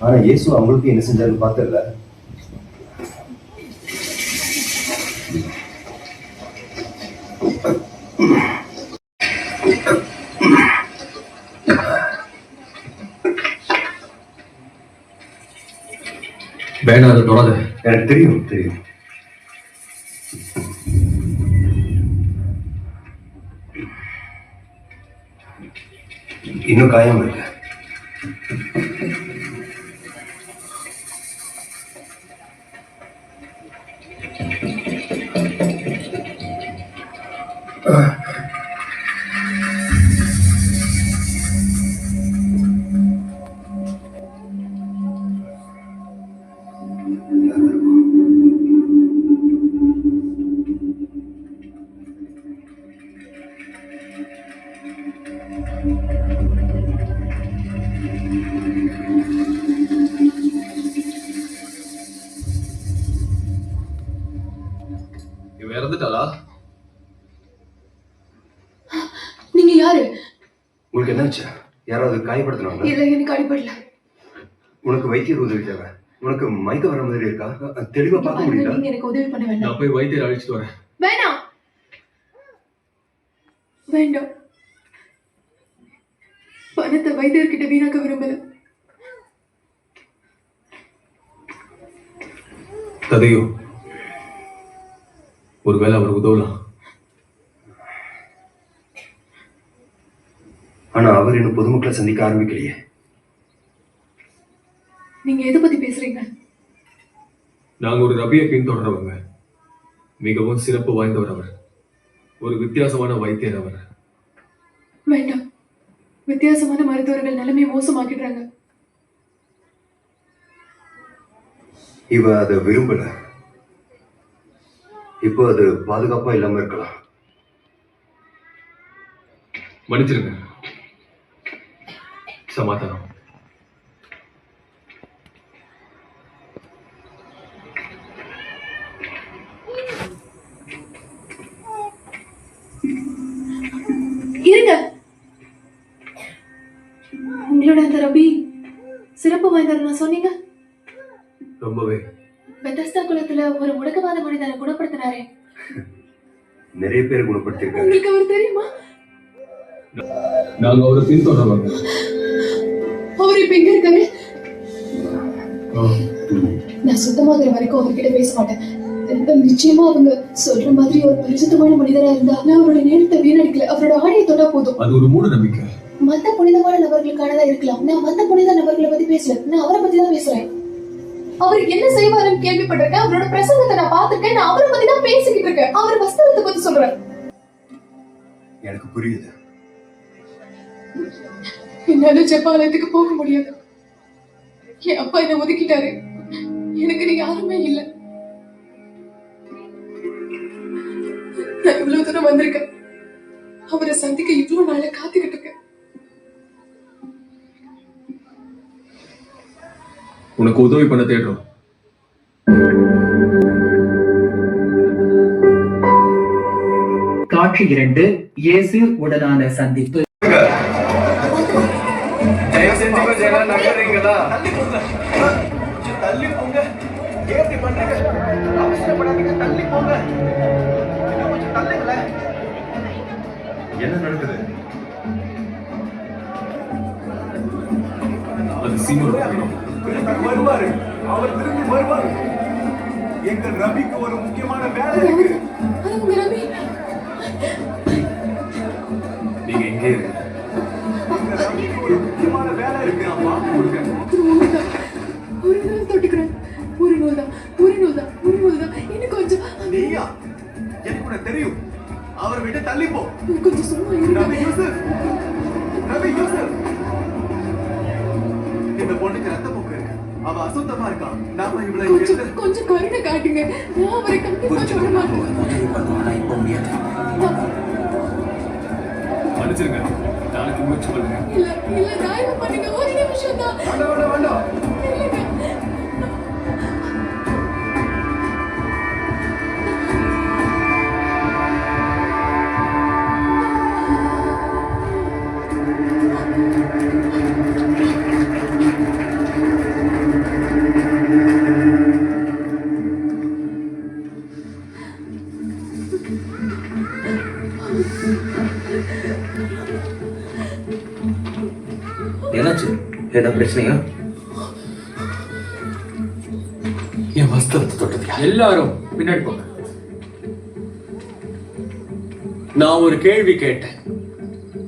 ஆனா இயேசு அவங்களுக்கு என்ன செஞ்சாருன்னு பார்த்தல வேணாம் அதை தொடாத. எனக்கு தெரியும் தெரியும். இன்னும் காயம் இருக்கு Uh, உங்களுக்கு என்னாச்சு? யாராவது காயப்படுத்தினாங்க இல்ல எனக்கு அடிபடல. உனக்கு வைத்தியர் உதவி தேவை. உனக்கு மயக்க வர மாதிரி இருக்கா? தெளிவா பார்க்க முடியல நீங்க எனக்கு உதவி பண்ண வேண்டாம். நான் போய் வைத்தியர் அழைச்சிட்டு வரேன். வேணாம். வேண்டாம். பணத்தை வைத்தியர்கிட்ட வீணாக்க விரும்பல. ததையோ ஒருவேளை அவர் உதவலாம். ஆனா அவர் இன்னும் பொதுமக்களை சந்திக்க ஆரம்பிக்கலையே. நீங்க எதை பத்தி பேசுறீங்க? நாங்க ஒரு ரபியை பின்தொடர்றவங்க. மிகவும் சிறப்பு வாய்ந்தவர் அவர். ஒரு வித்தியாசமான வைத்தியர் அவர். வேண்டாம். வித்தியாசமான மருத்துவர்கள் நிலைமையை மோசமாக்கிடுறாங்க. இவ அதை விரும்பல. இப்போ அது பாதுகாப்பா இல்லாம இருக்கலாம். மன்னிச்சிருங்க. இருங்க. உங்களோட அந்த ரபி சிறப்பு வாய்ந்தவர் நான் சொன்னீங்க. ரொம்பவே. பெத்தஸ்தா குலத்துல ஒரு முடக்கவாத மனிதனை குணப்படுத்தினாரே. நிறைய பேர் குணப்படுத்திருக்காங்க உங்களுக்கு அவர் தெரியுமா? நாங்க அவரை பின்தொடர்றவங்க அவர் இப்ப எங்க இருக்காரு நான் சுத்தமாகிற வரைக்கும் அவர்கிட்ட பேச மாட்டேன். நிச்சயமா அவங்க சொல்ற மாதிரி ஒரு பரிசுத்தமான மனிதரா இருந்தா நான் அவரோட நேரத்தை வீணடிக்கல. அவரோட ஆடையை தொட்டா போதும். அது ஒரு மூட நம்பிக்கை. மத்த புனிதமான நபர்களுக்கானதா இருக்கலாம். நான் மத்த புனித நபர்களை பத்தி பேசல. நான் அவரை பத்தி தான் பேசுறேன். அவர் என்ன செய்வாருன்னு கேள்விப்பட்டிருக்கேன். அவரோட பிரசங்கத்தை நான் பார்த்திருக்கேன். நான் அவரை பத்தி தான் பேசிக்கிட்டு இருக்கேன். அவர் வஸ்திரத்தை பத்தி சொல்றேன் எனக்கு புரியுது. என்னால ஜப்பாலயத்துக்கு போக முடியாது. என் அப்பா என்ன ஒதுக்கிட்டாரு. எனக்கு நீ யாருமே இல்ல. நான் இவ்வளவு தூரம் வந்திருக்கேன். அவரை சந்திக்க இவ்வளவு நாள காத்துக்கிட்டு இருக்கேன். உனக்கு உதவி பண்ண தேடுறோம். காட்சி இரண்டு இயேசு உடனான சந்திப்பு. தள்ளி போங்க. ஏன் இப்படி பண்றீங்க. அவசரப்படாதீங்க தள்ளி போங்க. இன்னும் கொஞ்சம் தள்ளுங்களேன் என்ன நடக்குது? வருவாரு. அவர் திரும்பி வருவாரு. எங்க ரவிக்கு ஒரு முக்கியமான வேலை இருக்கு. நீங்க எங்கே இருங்க. தெரியும். அவரை விட்டு தள்ளி போ கொஞ்சம் சும்மா ரவி யூசப். ரவி யூசப். இந்த பொண்ணுக்கு ரத்த போக்கு. இருக்கு அவ அசுத்தமா இருக்கா? நாம இவளை கொஞ்சம் கொஞ்சம் கருணை காட்டுங்க. நான் அவரை கண்டிப்பா சொல்ல மாட்டேன். மன்னிச்சிருங்க. நாளைக்கு முயற்சி பண்ணுங்க. இல்ல இல்ல தயவு பண்ணுங்க ஒரு நிமிஷம் தான் வேண்டாம் வேண்டாம் வேண்டாம். என்னாச்சு? ஏதாவது பிரச்சனையா? என் வஸ்திரத்தை தொட்டது யார்? எல்லாரும் பின்னாடி போங்க. நான் ஒரு கேள்வி கேட்டேன்.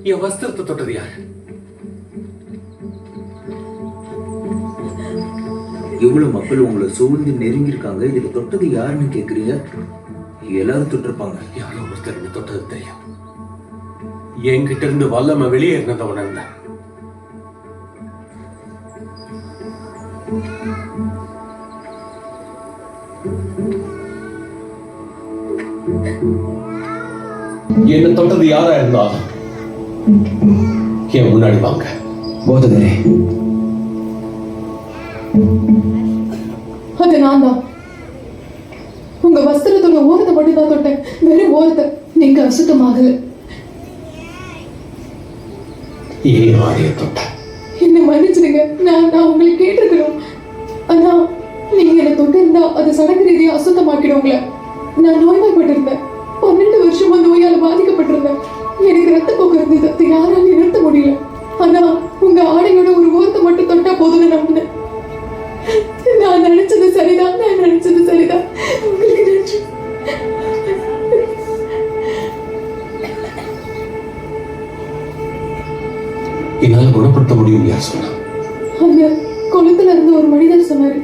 என் வஸ்திரத்தை தொட்டது யார்? இவ்வளவு மக்கள் உங்களை சூழ்ந்து நெருங்கி இருக்காங்க இதுக்கு தொட்டது யாருன்னு கேக்குறீங்க? எல்லாரும் தொட்டிருப்பாங்க யாரோ ஒருத்தர் என்னை தொட்டது தெரியும். என்கிட்ட இருந்து வல்லமை வெளியேறினதை உணர்ந்தேன் என்ன தொட்டது யாரா இருந்தாலும் என் முன்னாடி வாங்க. போதகரே அது நான் தான். வஸ்திரத்தோட ஓரத்தை மட்டும் தான் தொட்டேன். வெறும் ஓரத்தை. நீங்க அசுத்தமாகல என்ன மன்னிச்சிடுங்க. நான் நான் உங்களை கேட்டிருக்கணும் ஆனா நீங்க என்ன தொட்டு இருந்தா அது சடங்கு ரீதியா அசுத்தமாக்கிடும் உங்களை. நான் நோய்வாய்ப்பட்டிருந்தேன். பன்னெண்டு வருஷமா நோயால பாதிக்கப்பட்டிருந்தேன். எனக்கு ரத்த போக்கு இருந்தது. அதை சொன்னாரு.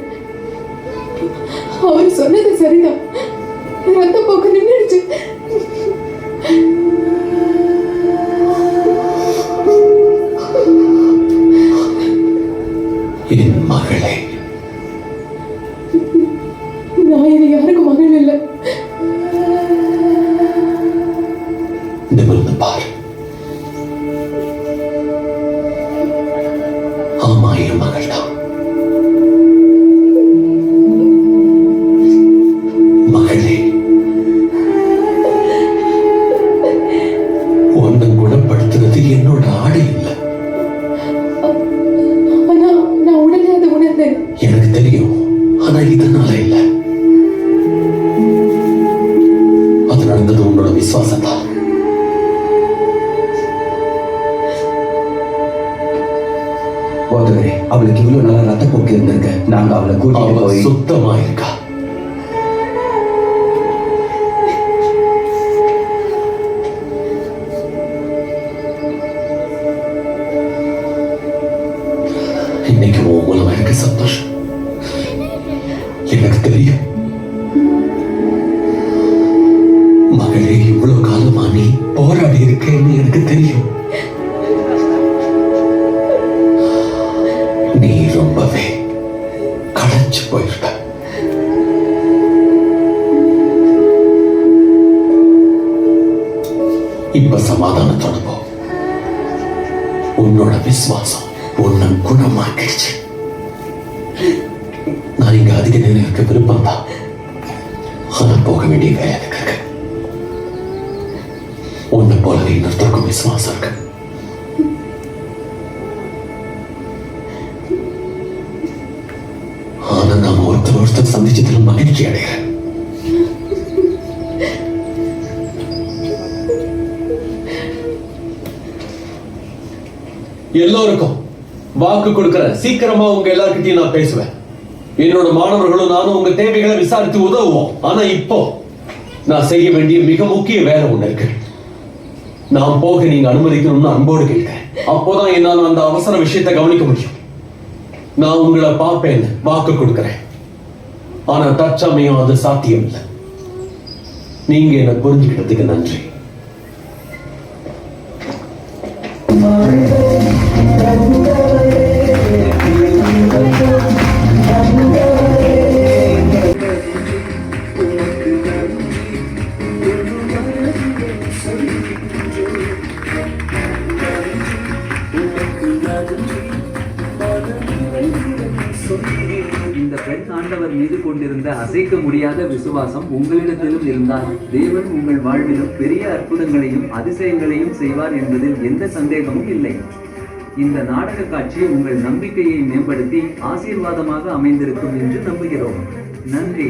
அவர் சொன்னது சரிதான். ரத்த போக்கு நின்றுடுச்சு. என் மகளே குணப்படுத்துறது என்னோட ஆடை இல்லை. எனக்கு தெரியும் ஆனா இதனால இல்லை. அது நடந்தது உன்னோட விசுவாசம் தான் போதகரே அவளுக்கு இவ்வளவு நாளா ரத்த போக்கு இருந்திருக்கு. நாங்க அவளை கூட்டிட்டு போய் சுத்தமா இருக்கா? எனக்கு சந்தோஷம். எனக்கு தெரியும். மகளே இவ்வளவு காலமா நீ போராடி இருக்கேன்னு எனக்கு தெரியும். நீ ரொம்பவே களைச்சு போயிருக்க. இப்ப சமாதானத்தோட போ. உன்னோட விசுவாசம் உன்னை குணமாக்கிடுச்சு. நான் இங்க அதிக நேரம் இருக்க விருப்பம் தான் ஆனா போக வேண்டிய வேலை எனக்கு இருக்கு. உன்னை போலவே இன்னொருத்தருக்கும் விசுவாசம் இருக்கு. ஆனா நாம ஒருத்தர் ஒருத்தர் சந்திச்சதுல மகிழ்ச்சி அடைகிறேன். எல்லோருக்கும் வாக்கு கொடுக்கிறேன் சீக்கிரமா உங்க எல்லாருக்கிட்டையும் நான் பேசுவேன். என்னோட மாணவர்களும் நானும் உங்க தேவைகளை விசாரித்து உதவுவோம். ஆனா இப்போ நான் செய்ய வேண்டிய மிக முக்கிய வேலை ஒண்ணு இருக்கு. நான் போக நீங்க அனுமதிக்கணும்னு அன்போடு கேட்டேன் அப்போதான் என்னால் அந்த அவசர விஷயத்தை கவனிக்க முடியும். நான் உங்களை பார்ப்பேன் வாக்கு கொடுக்கிறேன். ஆனா தற்சமயம் அது சாத்தியம் இல்லை நீங்க என்ன புரிஞ்சுக்கிட்டதுக்கு நன்றி. இந்த பெண் ஆண்டவர் மீது கொண்டிருந்த அசைக்க முடியாத விசுவாசம் உங்களிடத்திலும் இருந்தால் தேவன் உங்கள் வாழ்விலும் பெரிய அற்புதங்களையும் அதிசயங்களையும் செய்வார் என்பதில் எந்த சந்தேகமும் இல்லை. இந்த நாடக காட்சி உங்கள் நம்பிக்கையை மேம்படுத்தி ஆசீர்வாதமாக அமைந்திருக்கும் என்று நம்புகிறோம். நன்றி.